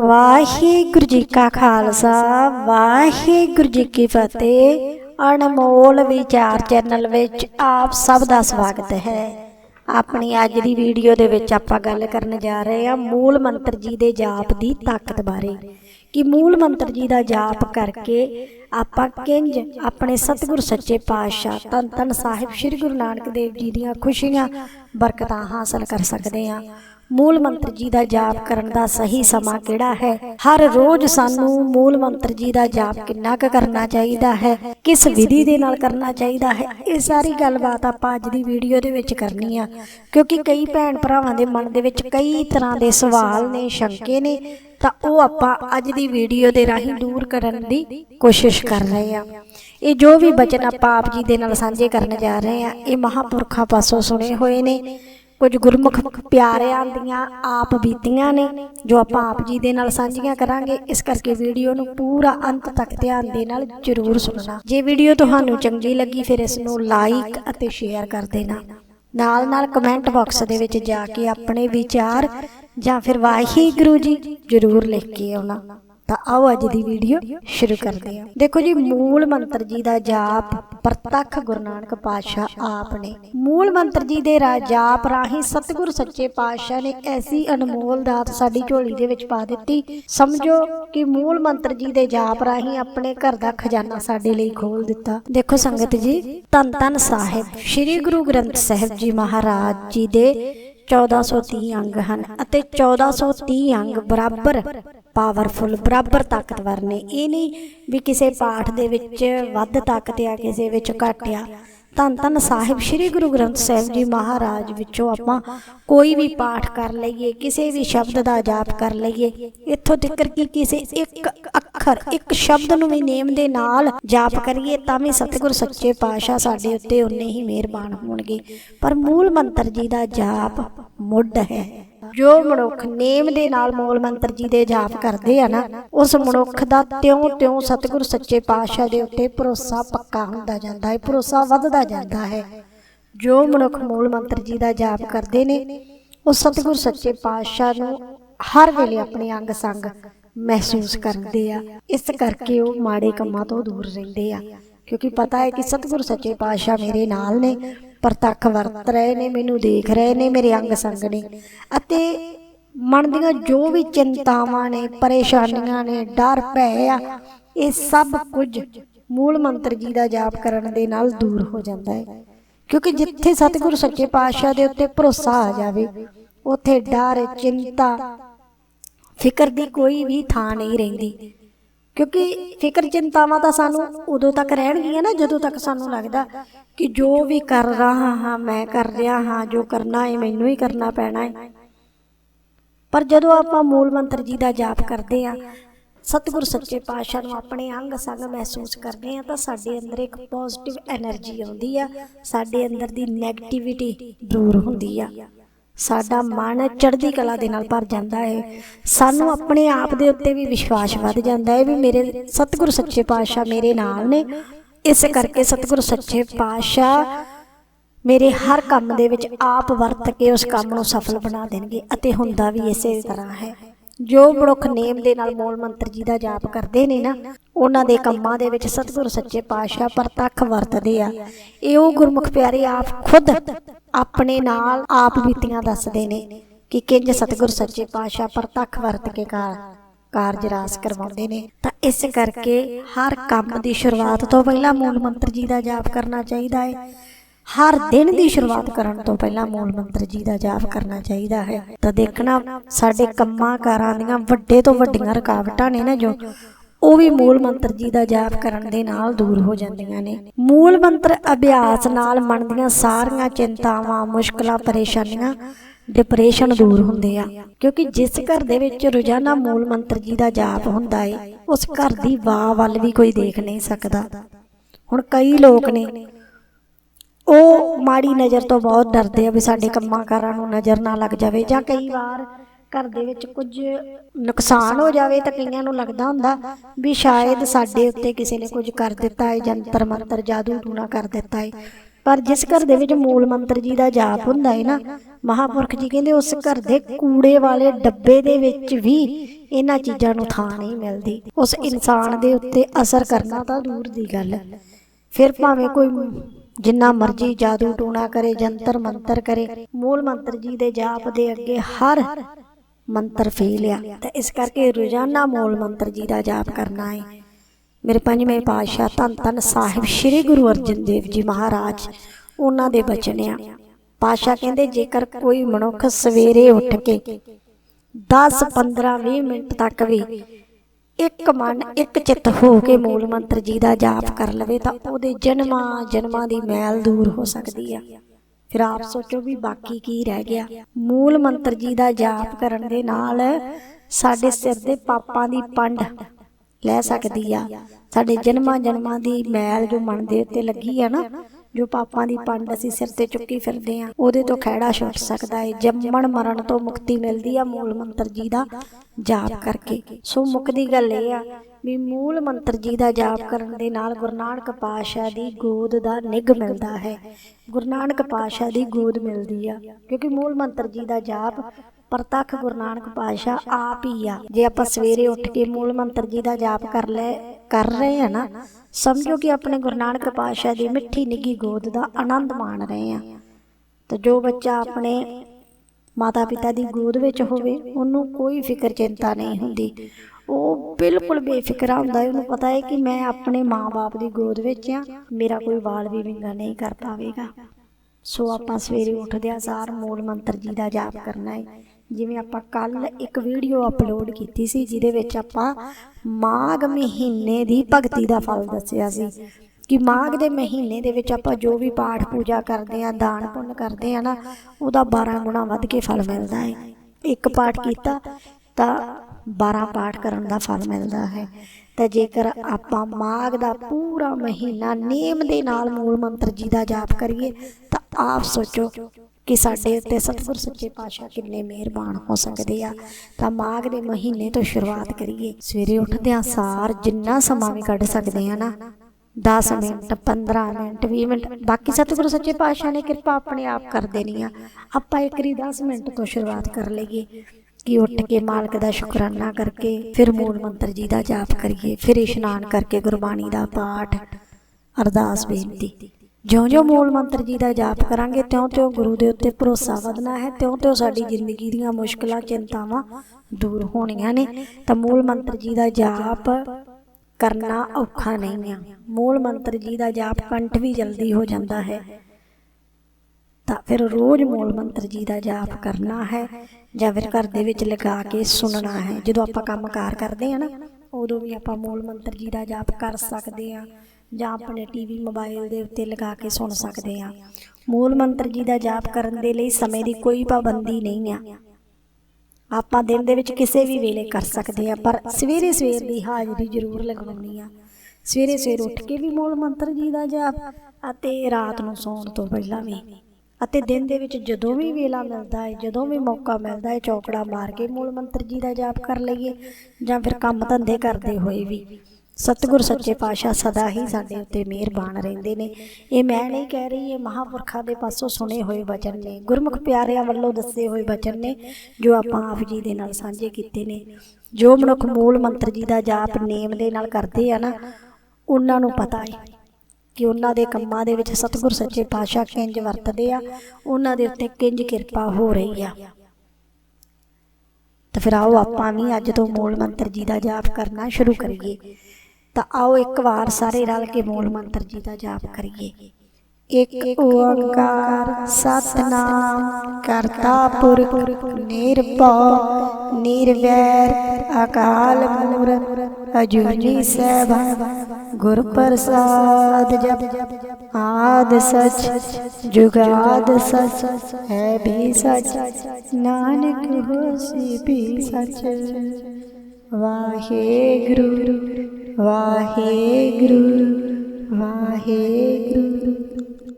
ਵਾਹਿਗੁਰੂ ਜੀ ਕਾ ਖਾਲਸਾ, ਵਾਹਿਗੁਰੂ ਜੀ ਕੀ ਫਤਿਹ। ਅਣਮੋਲ ਵਿਚਾਰ ਚੈਨਲ ਵਿੱਚ ਆਪ ਸਭ ਦਾ ਸਵਾਗਤ ਹੈ। ਆਪਣੀ ਅੱਜ ਦੀ ਵੀਡੀਓ ਦੇ ਵਿੱਚ ਆਪਾਂ ਗੱਲ ਕਰਨ ਜਾ ਰਹੇ ਹਾਂ ਮੂਲ ਮੰਤਰ ਜੀ ਦੇ ਜਾਪ ਦੀ ਤਾਕਤ ਬਾਰੇ। ਕਿ ਮੂਲ ਮੰਤਰ ਜੀ ਦਾ ਜਾਪ ਕਰਕੇ ਆਪਾਂ ਕਿੰਜ ਆਪਣੇ ਸਤਿਗੁਰ ਸੱਚੇ ਪਾਤਸ਼ਾਹ ਧੰਨ ਧੰਨ ਸਾਹਿਬ ਸ੍ਰੀ ਗੁਰੂ ਨਾਨਕ ਦੇਵ ਜੀ ਦੀਆਂ ਖੁਸ਼ੀਆਂ, ਬਰਕਤਾਂ ਹਾਸਲ ਕਰ ਸਕਦੇ ਹਾਂ। ਮੂਲ ਮੰਤਰ ਜੀ ਦਾ ਜਾਪ ਕਰਨ ਦਾ ਸਹੀ ਸਮਾਂ ਕਿਹੜਾ ਹੈ? ਹਰ ਰੋਜ਼ ਸਾਨੂੰ ਮੂਲ ਮੰਤਰ ਜੀ ਦਾ ਜਾਪ ਕਿੰਨਾ ਕੁ ਕਰਨਾ ਚਾਹੀਦਾ ਹੈ? ਕਿਸ ਵਿਧੀ ਦੇ ਨਾਲ ਕਰਨਾ ਚਾਹੀਦਾ ਹੈ? ਇਹ ਸਾਰੀ ਗੱਲਬਾਤ ਆਪਾਂ ਅੱਜ ਦੀ ਵੀਡੀਓ ਦੇ ਵਿੱਚ ਕਰਨੀ ਆ। ਕਿਉਂਕਿ ਕਈ ਭੈਣ ਭਰਾਵਾਂ ਦੇ ਮਨ ਦੇ ਵਿੱਚ ਕਈ ਤਰ੍ਹਾਂ ਦੇ ਸਵਾਲ ਨੇ, ਸ਼ੰਕੇ ਨੇ, ਤਾਂ ਉਹ ਆਪਾਂ ਅੱਜ ਦੀ ਵੀਡੀਓ ਦੇ ਰਾਹੀਂ ਦੂਰ ਕਰਨ ਦੀ ਕੋਸ਼ਿਸ਼ ਕਰ ਰਹੇ ਆ। ਇਹ ਜੋ ਵੀ ਬਚਨ ਆਪਾਂ ਆਪ ਜੀ ਦੇ ਨਾਲ ਸਾਂਝੇ ਕਰਨ ਜਾ ਰਹੇ ਆ, ਇਹ ਮਹਾਪੁਰਖਾਂ ਪਾਸੋਂ ਸੁਣੇ ਹੋਏ ਨੇ। ਕੁਝ ਗੁਰਮੁਖ ਪਿਆਰਿਆਂ ਦੀਆਂ ਆਪ ਬੀਤੀਆਂ ਨੇ, ਜੋ ਆਪਾਂ ਆਪ ਜੀ ਦੇ ਨਾਲ ਸਾਂਝੀਆਂ ਕਰਾਂਗੇ, ਇਸ ਕਰਕੇ ਵੀਡੀਓ ਨੂੰ ਪੂਰਾ ਅੰਤ ਤੱਕ ਧਿਆਨ ਦੇ ਨਾਲ ਜ਼ਰੂਰ ਸੁਣਨਾ। ਜੇ ਵੀਡੀਓ ਤੁਹਾਨੂੰ ਚੰਗੀ ਲੱਗੀ, ਫਿਰ ਇਸ ਨੂੰ ਲਾਈਕ ਅਤੇ ਸ਼ੇਅਰ ਕਰ ਦੇਣਾ। ਨਾਲ ਨਾਲ ਕਮੈਂਟ ਬਾਕਸ ਦੇ ਵਿੱਚ ਜਾ ਕੇ ਆਪਣੇ ਵਿਚਾਰ ਜਾਂ ਫਿਰ ਵਾਹਿਗੁਰੂ ਜੀ ਜ਼ਰੂਰ ਲਿਖ ਕੇ ਆਉਣਾ। ਤਾਂ ਆਓ ਅੱਜ ਦੀ ਵੀਡੀਓ ਸ਼ੁਰੂ ਕਰਦੇ ਹਾਂ। ਦੇਖੋ ਜੀ, ਮੂਲ ਮੰਤਰ ਜੀ ਦਾ ਜਾਪ ਪ੍ਰਤੱਖ ਗੁਰੂ ਨਾਨਕ ਪਾਤਸ਼ਾਹ ਆਪ ਨੇ। ਮੂਲ ਮੰਤਰ ਜੀ ਦੇ ਜਾਪ ਰਾਹੀਂ ਸਤਿਗੁਰ ਸੱਚੇ ਪਾਤਸ਼ਾਹ ਨੇ ਐਸੀ ਅਨਮੋਲ ਦਾਤ ਸਾਡੀ ਝੋਲੀ ਦੇ ਵਿੱਚ ਪਾ ਦਿੱਤੀ। ਸਮਝੋ ਕਿ ਮੂਲ ਮੰਤਰ ਜੀ ਦੇ ਜਾਪ ਰਾਹੀਂ ਆਪਣੇ ਘਰ ਦਾ ਖਜ਼ਾਨਾ ਸਾਡੇ ਲਈ ਖੋਲ ਦਿੱਤਾ। ਦੇਖੋ ਸੰਗਤ ਜੀ ਧੰਨ ਧੰਨ ਸਾਹਿਬ, ਸ੍ਰੀ ਗੁਰੂ ਗ੍ਰੰਥ ਸਾਹਿਬ ਜੀ ਮਹਾਰਾਜ ਜੀ ਦੇ 1430 ਅੰਗ ਹਨ ਅਤੇ 1430 ਅੰਗ ਬਰਾਬਰ ਪਾਵਰਫੁਲ ਬਰਾਬਰ ਤਾਕਤਵਰ ਨੇ। ਇਹ ਨਹੀਂ ਵੀ ਕਿਸੇ ਪਾਠ ਦੇ ਵਿੱਚ ਵੱਧ ਤਾਕਤ ਆ ਕਿਸੇ ਵਿੱਚ ਘੱਟ ਆ। ਧੰਨ ਧੰਨ ਸਾਹਿਬ ਸ੍ਰੀ ਗੁਰੂ ਗ੍ਰੰਥ ਸਾਹਿਬ ਜੀ ਮਹਾਰਾਜ ਵਿੱਚੋਂ ਆਪਾਂ ਕੋਈ ਵੀ ਪਾਠ ਕਰ ਲਈਏ, ਕਿਸੇ ਵੀ ਸ਼ਬਦ ਦਾ ਜਾਪ ਕਰ ਲਈਏ, ਇੱਥੋਂ ਤੱਕ ਕਿ ਕਿਸੇ ਇੱਕ ਅੱਖਰ, ਇੱਕ ਸ਼ਬਦ ਨੂੰ ਵੀ ਨੇਮ ਦੇ ਨਾਲ ਜਾਪ ਕਰੀਏ, ਤਾਂ ਵੀ ਸਤਿਗੁਰ ਸੱਚੇ ਪਾਤਸ਼ਾਹ ਸਾਡੇ ਉੱਤੇ ਉਨੇ ਹੀ ਮਿਹਰਬਾਨ ਹੋਣਗੇ। ਪਰ ਮੂਲ ਮੰਤਰ ਜੀ ਦਾ ਜਾਪ ਮੁੱਢ ਹੈ। ਜੋ ਮਨੁੱਖ ਨੇਮ ਦੇ ਨਾਲ ਮੂਲ ਮੰਤਰ ਜੀ ਦੇ ਜਾਪ ਕਰਦੇ ਆ ਨਾ, ਉਸ ਮਨੁੱਖ ਦਾ ਤਿਉਂ ਤਿਉਂ ਸਤਿਗੁਰ ਸੱਚੇ ਪਾਤਸ਼ਾਹ ਦੇ ਉੱਤੇ ਭਰੋਸਾ ਪੱਕਾ ਹੁੰਦਾ ਜਾਂਦਾ ਹੈ, ਭਰੋਸਾ ਵੱਧਦਾ ਜਾਂਦਾ ਹੈ। ਜੋ ਮਨੁੱਖ ਮੂਲ ਮੰਤਰ ਜੀ ਦਾ ਜਾਪ ਕਰਦੇ ਨੇ, ਉਹ ਸਤਿਗੁਰ ਸੱਚੇ ਪਾਤਸ਼ਾਹ ਨੂੰ ਹਰ ਵੇਲੇ ਆਪਣੇ ਅੰਗ ਸੰਗ ਮਹਿਸੂਸ ਕਰਦੇ ਆ। ਇਸ ਕਰਕੇ ਉਹ ਮਾੜੇ ਕੰਮਾਂ ਤੋਂ ਦੂਰ ਰਹਿੰਦੇ ਆ, ਕਿਉਂਕਿ ਪਤਾ ਹੈ ਕਿ ਸਤਿਗੁਰ ਸੱਚੇ ਪਾਤਸ਼ਾਹ ਮੇਰੇ ਨਾਲ ਨੇ ਪ੍ਰਤੱਖ ਵਰਤ ਰਹੇ ਨੇ, ਮੈਨੂੰ ਦੇਖ ਰਹੇ ਨੇ ਮੇਰੇ ਅੰਗ ਸੰਗ ਨੇ ਅਤੇ ਮਨ ਦੀਆਂ ਜੋ ਵੀ ਚਿੰਤਾਵਾਂ ਨੇ, ਪਰੇਸ਼ਾਨੀਆਂ ਨੇ, ਡਰ, ਭੈ ਆ, ਇਹ ਸਭ ਕੁਝ ਮੂਲ ਮੰਤਰ ਜੀ ਦਾ ਜਾਪ ਕਰਨ ਦੇ ਨਾਲ ਦੂਰ ਹੋ ਜਾਂਦਾ ਹੈ। ਕਿਉਂਕਿ ਜਿੱਥੇ ਸਤਿਗੁਰੂ ਸੱਚੇ ਪਾਤਸ਼ਾਹ ਦੇ ਉੱਤੇ ਭਰੋਸਾ ਆ ਜਾਵੇ, ਉੱਥੇ ਡਰ, ਚਿੰਤਾ, ਫਿਕਰ ਦੀ ਕੋਈ ਵੀ ਥਾਂ ਨਹੀਂ ਰਹਿੰਦੀ। ਕਿਉਂਕਿ ਫਿਕਰ ਚਿੰਤਾਵਾਂ ਤਾਂ ਸਾਨੂੰ ਉਦੋਂ ਤੱਕ ਰਹਿਣਗੀਆਂ ਨਾ, ਜਦੋਂ ਤੱਕ ਸਾਨੂੰ ਲੱਗਦਾ ਕਿ ਜੋ ਵੀ ਕਰ ਰਹਾ ਹਾਂ, ਮੈਂ ਕਰ ਰਿਹਾ ਹਾਂ, ਜੋ ਕਰਨਾ ਹੈ, ਮੈਨੂੰ ਹੀ ਕਰਨਾ ਪੈਣਾ ਹੈ। ਪਰ ਜਦੋਂ ਆਪਾਂ ਮੂਲ ਮੰਤਰ ਜੀ ਦਾ ਜਾਪ ਕਰਦੇ ਆ ਸਤਿਗੁਰ ਸੱਚੇ ਪਾਤਸ਼ਾਹ ਨੂੰ ਆਪਣੇ ਅੰਗ ਸੰਗ ਮਹਿਸੂਸ ਕਰਦੇ ਆ ਤਾਂ ਸਾਡੇ ਅੰਦਰ ਇੱਕ ਪੋਜ਼ਿਟਿਵ એનર્ਜੀ ਆਉਂਦੀ ਆ, ਸਾਡੇ ਅੰਦਰ ਦੀ ਨੈਗੇਟਿਵਿਟੀ ਦੂਰ ਹੁੰਦੀ ਆ। ਸਾਡਾ ਮਨ ਚੜ੍ਹਦੀ ਕਲਾ ਦੇ ਨਾਲ ਭਰ ਜਾਂਦਾ ਹੈ। ਸਾਨੂੰ ਆਪਣੇ ਆਪ ਦੇ ਉੱਤੇ ਵੀ ਵਿਸ਼ਵਾਸ ਵੱਧ ਜਾਂਦਾ ਹੈ ਵੀ ਮੇਰੇ ਸਤਿਗੁਰ ਸੱਚੇ ਪਾਤਸ਼ਾਹ ਮੇਰੇ ਨਾਲ ਨੇ। ਇਸ ਕਰਕੇ ਸਤਿਗੁਰ ਸੱਚੇ ਪਾਤਸ਼ਾਹ ਮੇਰੇ ਹਰ ਕੰਮ ਦੇ ਵਿੱਚ ਆਪ ਵਰਤ ਕੇ ਉਸ ਕੰਮ ਨੂੰ ਸਫਲ ਬਣਾ ਦੇਣਗੇ ਅਤੇ ਹੁੰਦਾ ਵੀ ਇਸੇ ਤਰ੍ਹਾਂ ਹੈ। ਜੋ ਮਨੁੱਖ ਨੇਮ ਦੇ ਨਾਲ ਮੂਲ ਮੰਤਰ ਜੀ ਦਾ ਜਾਪ ਕਰਦੇ ਨੇ ਨਾ, ਉਹਨਾਂ ਦੇ ਕੰਮਾਂ ਦੇ ਵਿੱਚ ਸਤਿਗੁਰ ਸੱਚੇ ਪਾਤਸ਼ਾਹ ਪ੍ਰਤੱਖ ਵਰਤਦੇ ਆ। ਇਹ ਉਹ ਗੁਰਮੁਖ ਪਿਆਰੇ ਆਪ ਖੁਦ ਆਪਣੇ ਨਾਲ ਆਪ ਬੀਤੀਆਂ ਦੱਸਦੇ ਨੇ ਕਿ ਕਿੰਜ ਸਤਿਗੁਰ ਸੱਚੇ ਪਾਤਸ਼ਾਹ ਪ੍ਰਤੱਖ ਵਰਤ ਕੇ ਕਾਰ, ਕਾਰਜ ਰਾਸ ਕਰਵਾਉਂਦੇ ਨੇ। ਤਾਂ ਇਸ ਕਰਕੇ ਹਰ ਕੰਮ ਦੀ ਸ਼ੁਰੂਆਤ ਤੋਂ ਪਹਿਲਾਂ ਮੂਲ ਮੰਤਰ ਜੀ ਦਾ ਜਾਪ ਕਰਨਾ ਚਾਹੀਦਾ ਹੈ ਹਰ ਦਿਨ ਦੀ ਸ਼ੁਰੂਆਤ ਕਰਨ ਤੋਂ ਪਹਿਲਾਂ ਮੂਲ ਮੰਤਰ ਜੀ ਦਾ ਜਾਪ ਕਰਨਾ ਚਾਹੀਦਾ ਹੈ। ਤਾਂ ਦੇਖਣਾ, ਸਾਡੇ ਕੰਮਾਂ ਕਾਰਾਂ ਦੀਆਂ ਵੱਡੇ ਤੋਂ ਵੱਡੀਆਂ ਰੁਕਾਵਟਾਂ ਨੇ ਨਾ ਜੋ, ਉਹ ਵੀ ਮੂਲ ਮੰਤਰ ਜੀ ਦਾ ਜਾਪ ਕਰਨ ਦੇ ਨਾਲ ਦੂਰ ਹੋ ਜਾਂਦੀਆਂ ਨੇ। ਮੂਲ ਮੰਤਰ ਅਭਿਆਸ ਨਾਲ ਮਨ ਦੀਆਂ ਸਾਰੀਆਂ ਚਿੰਤਾਵਾਂ, ਮੁਸ਼ਕਲਾਂ, ਪਰੇਸ਼ਾਨੀਆਂ ਡਿਪਰੈਸ਼ਨ ਦੂਰ ਹੁੰਦੇ ਆ। ਕਿਉਂਕਿ ਜਿਸ ਘਰ ਦੇ ਵਿੱਚ ਰੋਜ਼ਾਨਾ ਮੂਲ ਮੰਤਰ ਜੀ ਦਾ ਜਾਪ ਹੁੰਦਾ ਏ, ਉਸ ਘਰ ਦੀ ਵਾਹ ਵੱਲ ਵੀ ਕੋਈ ਦੇਖ ਨਹੀਂ ਸਕਦਾ। ਹੁਣ ਕਈ ਲੋਕ ਨੇ ਉਹ ਮਾੜੀ ਨਜ਼ਰ ਤੋਂ ਬਹੁਤ ਡਰਦੇ ਆ ਵੀ ਸਾਡੇ ਕੰਮਾਂ ਕਾਰਾਂ ਨੂੰ ਨਜ਼ਰ ਨਾ ਲੱਗ ਜਾਵੇ ਜਾਂ ਕਈ ਵਾਰ ਘਰ ਦੇ ਵਿੱਚ ਕੁਝ ਨੁਕਸਾਨ ਹੋ ਜਾਵੇ ਤਾਂ ਕਈਆਂ ਨੂੰ ਲੱਗਦਾ ਹੁੰਦਾ ਵੀ ਸ਼ਾਇਦ ਸਾਡੇ ਉੱਤੇ ਕਿਸੇ ਨੇ ਕੁਝ ਕਰ ਦਿੱਤਾ ਹੈ ਜੰਤਰ ਮੰਤਰ ਜਾਦੂ ਟੂਣਾ ਕਰ ਦਿੱਤਾ ਹੈ ਪਰ ਜਿਸ ਘਰ ਦੇ ਵਿੱਚ ਮੂਲ ਮੰਤਰ ਜੀ ਦਾ ਜਾਪ ਹੁੰਦਾ ਹੈ ਨਾ, ਮਹਾਪੁਰਖ ਜੀ ਕਹਿੰਦੇ ਉਸ ਘਰ ਦੇ ਕੂੜੇ ਵਾਲੇ ਡੱਬੇ ਦੇ ਵਿੱਚ ਵੀ ਇਹਨਾਂ ਚੀਜ਼ਾਂ ਨੂੰ ਥਾਂ ਨਹੀਂ ਮਿਲਦੀ। ਉਸ ਇਨਸਾਨ ਦੇ ਉੱਤੇ ਅਸਰ ਕਰਨਾ ਤਾਂ ਦੂਰ ਦੀ ਗੱਲ ਹੈ ਫਿਰ ਭਾਵੇਂ ਕੋਈ ਜਿੰਨਾ ਮਰਜ਼ੀ ਜਾਦੂ ਟੂਣਾ ਕਰੇ, ਜੰਤਰ ਮੰਤਰ ਕਰੇ, ਮੂਲ ਮੰਤਰ ਜੀ ਦੇ ਜਾਪ ਦੇ ਅੱਗੇ ਹਰ ਮੰਤਰ ਫੇਲ ਆ। ਤੇ ਇਸ ਕਰਕੇ ਰੋਜ਼ਾਨਾ ਮੂਲ ਮੰਤਰ ਜੀ ਦਾ ਜਾਪ ਕਰਨਾ ਹੈ ਮੇਰੇ ਪੰਜਵੇਂ ਪਾਤਸ਼ਾਹ ਧੰਨ ਧੰਨ ਸਾਹਿਬ ਸ੍ਰੀ ਗੁਰੂ ਅਰਜਨ ਦੇਵ ਜੀ ਮਹਾਰਾਜ, ਉਹਨਾਂ ਦੇ ਬਚਨ ਆ। ਪਾਤਸ਼ਾਹ ਕਹਿੰਦੇ, ਜੇਕਰ ਕੋਈ ਮਨੁੱਖ ਸਵੇਰੇ ਉੱਠ ਕੇ 10 15 20 ਮਿੰਟ ਤੱਕ ਵੀ ਇੱਕ ਮਨ ਇੱਕ ਚਿੱਤ ਹੋ ਕੇ ਮੂਲ ਮੰਤਰ ਜੀ ਦਾ ਜਾਪ ਕਰ ਲਵੇ ਤਾਂ ਉਹਦੇ ਜਨਮਾਂ ਜਨਮਾਂ ਦੀ ਮੈਲ ਦੂਰ ਹੋ ਸਕਦੀ ਆ। ਫਿਰ ਆਪ ਸੋਚੋ ਵੀ ਬਾਕੀ ਕੀ ਰਹਿ ਗਿਆ। ਮੂਲ ਮੰਤਰ ਜੀ ਦਾ ਜਾਪ ਕਰਨ ਦੇ ਨਾਲ ਸਾਡੇ ਸਿਰ ਦੇ ਪਾਪਾਂ ਦੀ ਪੰਡ ਲੈ ਸਕਦੀ ਆ। ਸਾਡੇ ਜਨਮਾਂ ਜਨਮਾਂ ਦੀ ਮੈਲ ਜੋ ਮਨ ਦੇ ਉੱਤੇ ਲੱਗੀ ਆ ਨਾ ਜੋ ਪਾਪਾਂ ਦੀ ਪੰਡ ਅਸੀਂ ਸਿਰ ਤੇ ਚੁੱਕੀ ਫਿਰਦੇ ਆ ਉਹਦੇ ਤੋਂ ਖਹਿੜਾ ਛੁੱਟ ਸਕਦਾ ਹੈ ਜੰਮਣ ਮਰਨ ਤੋਂ ਮੁਕਤੀ ਮਿਲਦੀ ਆ ਮੂਲ ਮੰਤਰ ਜੀ ਦਾ ਜਾਪ ਕਰਕੇ। ਸੋ ਮੁੱਕਦੀ ਗੱਲ ਇਹ ਆ ਵੀ ਮੂਲ ਮੰਤਰ ਜੀ ਦਾ ਜਾਪ ਕਰਨ ਦੇ ਨਾਲ ਗੁਰੂ ਨਾਨਕ ਪਾਤਸ਼ਾਹ ਦੀ ਗੋਦ ਦਾ ਨਿੱਘ ਮਿਲਦਾ ਹੈ। ਗੁਰੂ ਨਾਨਕ ਪਾਤਸ਼ਾਹ ਦੀ ਗੋਦ ਮਿਲਦੀ ਆ, ਕਿਉਂਕਿ ਮੂਲ ਮੰਤਰ ਜੀ ਦਾ ਜਾਪ ਪ੍ਰਤੱਖ ਗੁਰੂ ਨਾਨਕ ਪਾਤਸ਼ਾਹ ਆਪ ਹੀ ਆ। ਜੇ ਆਪਾਂ ਸਵੇਰੇ ਉੱਠ ਕੇ ਮੂਲ ਮੰਤਰ ਜੀ ਦਾ ਜਾਪ ਕਰ ਲੈ, ਕਰ ਰਹੇ ਆ ਨਾ, ਸਮਝੋ ਕਿ ਆਪਣੇ ਗੁਰੂ ਨਾਨਕ ਪਾਤਸ਼ਾਹ ਦੀ ਮਿੱਠੀ ਨਿੱਗੀ ਗੋਦ ਦਾ ਆਨੰਦ ਮਾਣ ਰਹੇ ਆ। ਤੇ ਜੋ ਬੱਚਾ ਆਪਣੇ ਮਾਤਾ ਪਿਤਾ ਦੀ ਗੋਦ ਵਿੱਚ ਹੋਵੇ, ਉਹਨੂੰ ਕੋਈ ਫਿਕਰ ਚਿੰਤਾ ਨਹੀਂ ਹੁੰਦੀ। ਉਹ ਬਿਲਕੁਲ ਬੇਫਿਕਰਾ ਹੁੰਦਾ ਹੈ। ਉਹਨੂੰ ਪਤਾ ਹੈ ਕਿ ਮੈਂ ਆਪਣੇ ਮਾਂ-ਬਾਪ ਦੀ ਗੋਦ ਵਿੱਚ ਆ, ਮੇਰਾ ਕੋਈ ਵਾਲ ਵੀ ਵਿੰਗਾ ਨਹੀਂ ਕਰ ਪਾਵੇਗਾ। ਸੋ ਆਪਾਂ ਸਵੇਰੇ ਉੱਠਦਿਆਂ ਸਾਰ ਮੂਲ ਮੰਤਰ ਜੀ ਦਾ ਜਾਪ ਕਰਨਾ ਹੈ। ਜਿਵੇਂ ਆਪਾਂ ਕੱਲ ਇੱਕ ਵੀਡੀਓ ਅਪਲੋਡ ਕੀਤੀ ਸੀ, ਜਿਹਦੇ ਵਿੱਚ ਆਪਾਂ ਮਾਘ ਮਹੀਨੇ ਦੀ ਭਗਤੀ ਦਾ ਫਲ ਦੱਸਿਆ ਸੀ ਕਿ ਮਾਘ ਦੇ ਮਹੀਨੇ ਦੇ ਵਿੱਚ ਆਪਾਂ ਜੋ ਵੀ ਪਾਠ ਪੂਜਾ ਕਰਦੇ ਆ ਦਾਨ ਪੁੰਨ ਕਰਦੇ ਆ ਨਾ, ਉਹਦਾ 12 ਗੁਣਾ ਵੱਧ ਕੇ ਫਲ ਮਿਲਦਾ ਹੈ। ਇੱਕ ਪਾਠ ਕੀਤਾ ਤਾਂ 12 ਪਾਠ ਕਰਨ ਦਾ ਫਲ ਮਿਲਦਾ ਹੈ। ਤੇ ਜੇਕਰ ਆਪਾਂ ਮਾਘ ਦਾ ਪੂਰਾ ਮਹੀਨਾ ਨੇਮ ਦੇ ਨਾਲ ਮੂਲ ਮੰਤਰ ਜੀ ਦਾ ਜਾਪ ਕਰੀਏ, ਤਾਂ ਆਪ ਸੋਚੋ ਕਿ ਸਾਡੇ ਉੱਤੇ ਸਤਿਗੁਰ ਸੱਚੇ ਪਾਤਸ਼ਾਹ ਕਿੰਨੇ ਮਿਹਰਬਾਨ ਹੋ ਸਕਦੇ ਆ। ਤਾਂ ਮਾਘ ਦੇ ਮਹੀਨੇ ਤੋਂ ਸ਼ੁਰੂਆਤ ਕਰੀਏ। ਸਵੇਰੇ ਉੱਠਦਿਆਂ ਸਾਰ ਜਿੰਨਾ ਸਮਾਂ ਵੀ ਕੱਢ ਸਕਦੇ ਆ ਨਾ 10 ਮਿੰਟ 15 ਮਿੰਟ 20 ਮਿੰਟ, ਬਾਕੀ ਸਤਿਗੁਰੂ ਸੱਚੇ ਪਾਤਸ਼ਾਹ ਨੇ ਕਿਰਪਾ ਆਪਣੇ ਆਪ ਕਰ ਦੇਣੀ ਆ। ਆਪਾਂ ਇੱਕ ਰੀ 10 ਮਿੰਟ ਤੋਂ ਸ਼ੁਰੂਆਤ ਕਰ ਲਈਏ ਕਿ ਉੱਠ ਕੇ ਮਾਲਕ ਦਾ ਸ਼ੁਕਰਾਨਾ ਕਰਕੇ ਫਿਰ ਮੂਲ ਮੰਤਰ ਜੀ ਦਾ ਜਾਪ ਕਰੀਏ, ਫਿਰ ਇਸ਼ਨਾਨ ਕਰਕੇ ਗੁਰਬਾਣੀ ਦਾ ਪਾਠ। ਅਰਦਾਸ ਬੇਨਤੀ। ਜਿਉਂ-ਜਿਉਂ ਮੂਲ ਮੰਤਰ ਜੀ ਦਾ ਜਾਪ ਕਰਾਂਗੇ, ਤਿਉਂ-ਤਿਉਂ ਗੁਰੂ ਦੇ ਉੱਤੇ ਭਰੋਸਾ ਵਧਣਾ ਹੈ, ਤਿਉਂ-ਤਿਉਂ ਸਾਡੀ ਜ਼ਿੰਦਗੀ ਦੀਆਂ ਮੁਸ਼ਕਲਾਂ, ਚਿੰਤਾਵਾਂ ਦੂਰ ਹੋਣੀਆਂ ਨੇ। ਤਾਂ ਮੂਲ ਮੰਤਰ ਜੀ ਦਾ ਜਾਪ ਕਰਨਾ ਔਖਾ ਨਹੀਂ ਆ। ਮੂਲ ਮੰਤਰ ਜੀ ਦਾ ਜਾਪ ਕੰਠ ਵੀ ਜਲਦੀ ਹੋ ਜਾਂਦਾ ਹੈ। ਤਾਂ ਫਿਰ ਰੋਜ਼ ਮੂਲ ਮੰਤਰ ਜੀ ਦਾ ਜਾਪ ਕਰਨਾ ਹੈ ਜਾਂ ਫਿਰ ਘਰ ਦੇ ਵਿੱਚ ਲਗਾ ਕੇ ਸੁਣਨਾ ਹੈ। ਜਦੋਂ ਆਪਾਂ ਕੰਮਕਾਰ ਕਰਦੇ ਆ ਨਾ, ਉਦੋਂ ਵੀ ਆਪਾਂ ਮੂਲ ਮੰਤਰ ਜੀ ਦਾ ਜਾਪ ਕਰ ਸਕਦੇ ਆ। ਜਾਂ ਆਪਣੇ ਟੀਵੀ ਮੋਬਾਈਲ ਦੇ ਉੱਤੇ ਲਗਾ ਕੇ ਸੁਣ ਸਕਦੇ ਆ ਮੂਲ ਮੰਤਰ ਜੀ ਦਾ ਜਾਪ ਕਰਨ ਦੇ ਲਈ ਸਮੇਂ ਦੀ ਕੋਈ ਪਾਬੰਦੀ ਨਹੀਂ ਆ। ਆਪਾਂ ਦਿਨ ਦੇ ਵਿੱਚ ਕਿਸੇ ਵੀ ਵੇਲੇ ਕਰ ਸਕਦੇ ਆ ਪਰ ਸਵੇਰੇ ਸਵੇਰ ਦੀ ਹਾਜ਼ਰੀ ਜ਼ਰੂਰ ਲਗਵਾਉਣੀ ਆ। ਸਵੇਰੇ ਸਵੇਰ ਉੱਠ ਕੇ ਵੀ ਮੂਲ ਮੰਤਰ ਜੀ ਦਾ ਜਾਪ ਅਤੇ ਰਾਤ ਨੂੰ ਸੌਣ ਤੋਂ ਪਹਿਲਾਂ ਵੀ ਅਤੇ ਦਿਨ ਦੇ ਵਿੱਚ ਜਦੋਂ ਵੀ ਵੇਲਾ ਮਿਲਦਾ ਹੈ ਜਦੋਂ ਵੀ ਮੌਕਾ ਮਿਲਦਾ ਹੈ ਚੌਕੜਾ ਮਾਰ ਕੇ ਮੂਲ ਮੰਤਰ ਜੀ ਦਾ ਜਾਪ ਕਰ ਲਈਏ ਜਾਂ ਫਿਰ ਕੰਮ ਧੰਦੇ ਕਰਦੇ ਹੋਏ ਵੀ। ਸਤਿਗੁਰ ਸੱਚੇ ਪਾਤਸ਼ਾਹ ਸਦਾ ਹੀ ਸਾਡੇ ਉੱਤੇ ਮਿਹਰਬਾਨ ਰਹਿੰਦੇ ਨੇ। ਇਹ ਮੈਂ ਨਹੀਂ ਕਹਿ ਰਹੀ, ਇਹ ਮਹਾਪੁਰਖਾਂ ਦੇ ਪਾਸੋਂ ਸੁਣੇ ਹੋਏ ਵਚਨ ਨੇ, ਗੁਰਮੁਖ ਪਿਆਰਿਆਂ ਵੱਲੋਂ ਦੱਸੇ ਹੋਏ ਵਚਨ ਨੇ, ਜੋ ਆਪਾਂ ਆਪ ਜੀ ਦੇ ਨਾਲ ਸਾਂਝੇ ਕੀਤੇ ਨੇ। ਜੋ ਮਨੁੱਖ ਮੂਲ ਮੰਤਰ ਜੀ ਦਾ ਜਾਪ ਨੇਮ ਦੇ ਨਾਲ ਕਰਦੇ ਆ ਨਾ, ਉਹਨਾਂ ਨੂੰ ਪਤਾ ਹੈ ਕਿ ਉਹਨਾਂ ਦੇ ਕੰਮਾਂ ਦੇ ਵਿੱਚ ਸਤਿਗੁਰ ਸੱਚੇ ਪਾਤਸ਼ਾਹ ਕਿੰਜ ਵਰਤਦੇ ਆ, ਉਹਨਾਂ ਦੇ ਉੱਤੇ ਕਿੰਜ ਕਿਰਪਾ ਹੋ ਰਹੀ ਆ। ਤਾਂ ਫਿਰ ਆਓ ਆਪਾਂ ਵੀ ਅੱਜ ਤੋਂ ਮੂਲ ਮੰਤਰ ਜੀ ਦਾ ਜਾਪ ਕਰਨਾ ਸ਼ੁਰੂ ਕਰੀਏ। ਤਾਂ ਆਓ ਇੱਕ ਵਾਰ ਸਾਰੇ ਰਲ ਕੇ ਮੂਲ ਮੰਤਰ ਜੀ ਦਾ ਜਾਪ ਕਰੀਏ। ਇੱਕ ਓੰਕਾਰ, ਸਤਨਾਮ, ਕਰਤਾ ਪੁਰਖ, ਨਿਰਭਉ, ਨਿਰਵੈਰ, ਅਕਾਲ ਮੂਰਤ ਅਜੂਨੀ ਸੈਭੰ ਗੁਰ ਪ੍ਰਸਾਦ ਜਪ, ਆਦ ਸਚ, ਜੁਗਾਦ ਸਚ, ਹੈ ਵੀ ਸਚ, ਨਾਨਕ ਹੋਸੀ ਵੀ ਸਚ। ਵਾਹਿਗੁਰੂ। ਵਾਹਿਗੁਰੂ ਵਾਹਿਗੁਰੂ।